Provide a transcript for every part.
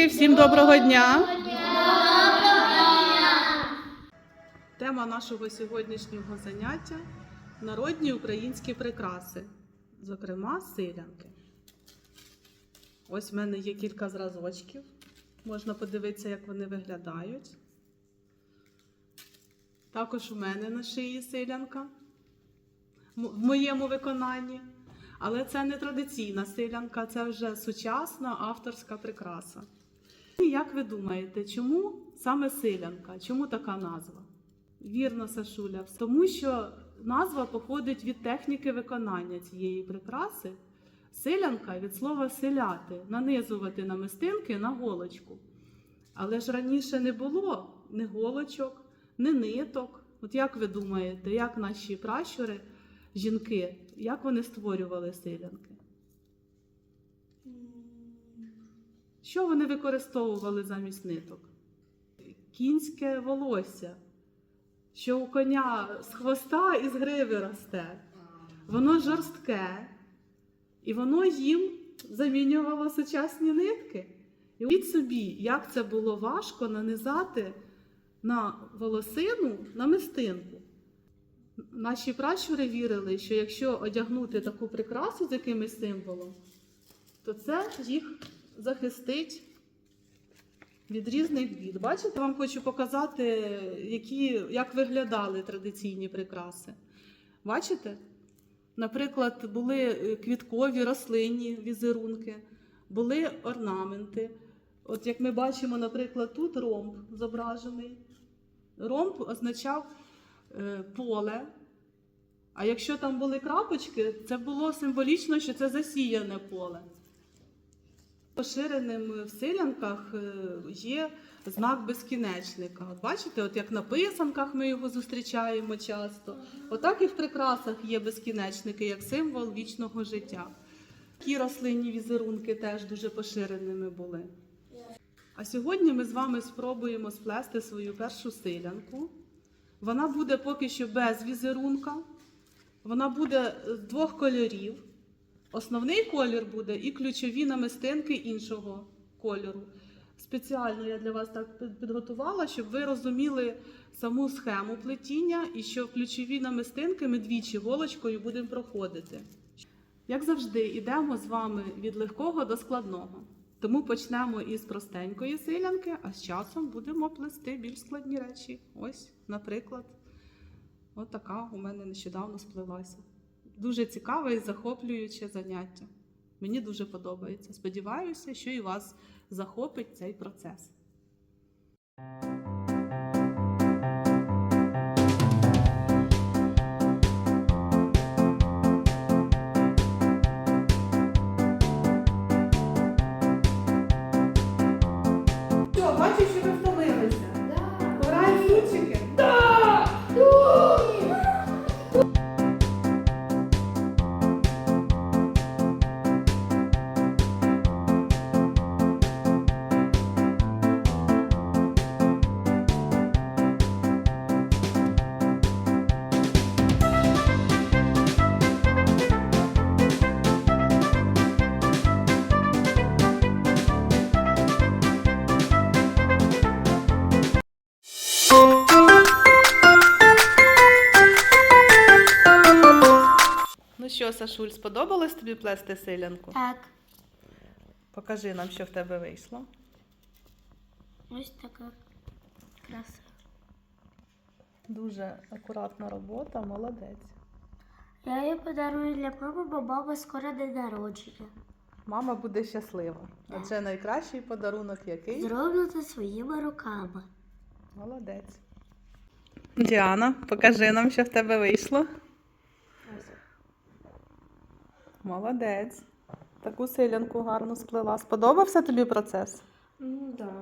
Дітки, всім доброго дня! Тема нашого сьогоднішнього заняття народні українські прикраси, зокрема силянки. Ось в мене є кілька зразочків. Можна подивитися, як вони виглядають. Також у мене на шиї силянка в моєму виконанні. Але це не традиційна силянка, це вже сучасна авторська прикраса. Як ви думаєте, чому саме силянка? Чому така назва? Вірно, Сашуля, тому що назва походить від техніки виконання цієї прикраси. Силянка від слова селяти, нанизувати намистинки на голочку. Але ж раніше не було ні голочок, ні ниток. От як ви думаєте, як наші пращури, жінки, як вони створювали силянки? Що вони використовували замість ниток? Кінське волосся, що у коня з хвоста і з гриви росте. Воно жорстке, і воно їм замінювало сучасні нитки. І уявіть собі, як це було важко нанизати на волосину намистинку. Наші пращури вірили, що якщо одягнути таку прикрасу з якимось символом, то це їх захистить від різних бід. Бачите, я вам хочу показати, які, як виглядали традиційні прикраси. Бачите? Наприклад, були е, квіткові рослинні візерунки, були орнаменти. От як ми бачимо, наприклад, тут ромб зображений. Ромб означав е, поле. А якщо там були крапочки, це було символічно, що це засіяне поле. Поширеним в селянках е, є знак безкінечника. От бачите, от як на писанках ми його зустрічаємо часто. Отак і в прикрасах є безкінечники, як символ вічного життя. Такі рослинні візерунки теж дуже поширеними були. А сьогодні ми з вами спробуємо сплести свою першу силянку. Вона буде поки що без візерунка. Вона буде з двох кольорів. Основний колір буде і ключові намистинки іншого кольору. Спеціально я для вас так підготувала, щоб ви розуміли саму схему плетіння і що ключові намистинки ми двічі голочкою будемо проходити. Як завжди, йдемо з вами від легкого до складного. Тому почнемо із простенької силянки, а з часом будемо плести більш складні речі. Ось, наприклад, от у мене нещодавно сплелася. Дуже цікаве і захоплююче заняття. Мені дуже подобається. Сподіваюся, що і вас захопить цей процес. Бачу, що що, Сашуль, сподобалось тобі плести силянку? Так, Покажи нам, що в тебе вийшло. ось така краса. Дуже акуратна робота, молодець. Я її подарую для мами, бо мама скоро день народження. Мама буде щаслива. Адже найкращий подарунок який? Зроблено своїми руками. Молодець. Діана, покажи нам, що в тебе вийшло. Молодець. Таку силянку гарно сплела. Сподобався тобі процес? Ну, да.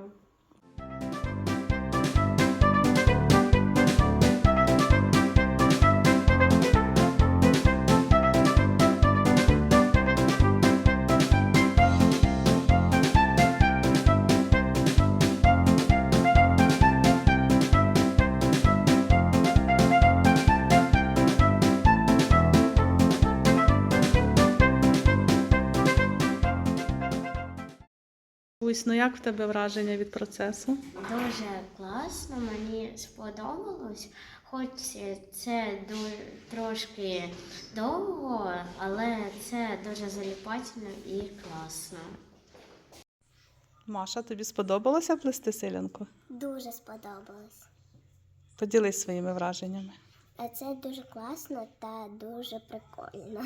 Марусь, ну як в тебе враження від процесу? Дуже класно, мені сподобалось. Хоч це ду- трошки довго, але це дуже заліпательно і класно. Маша, тобі сподобалося плести силянку? Дуже сподобалось. Поділись своїми враженнями. А це дуже класно та дуже прикольно.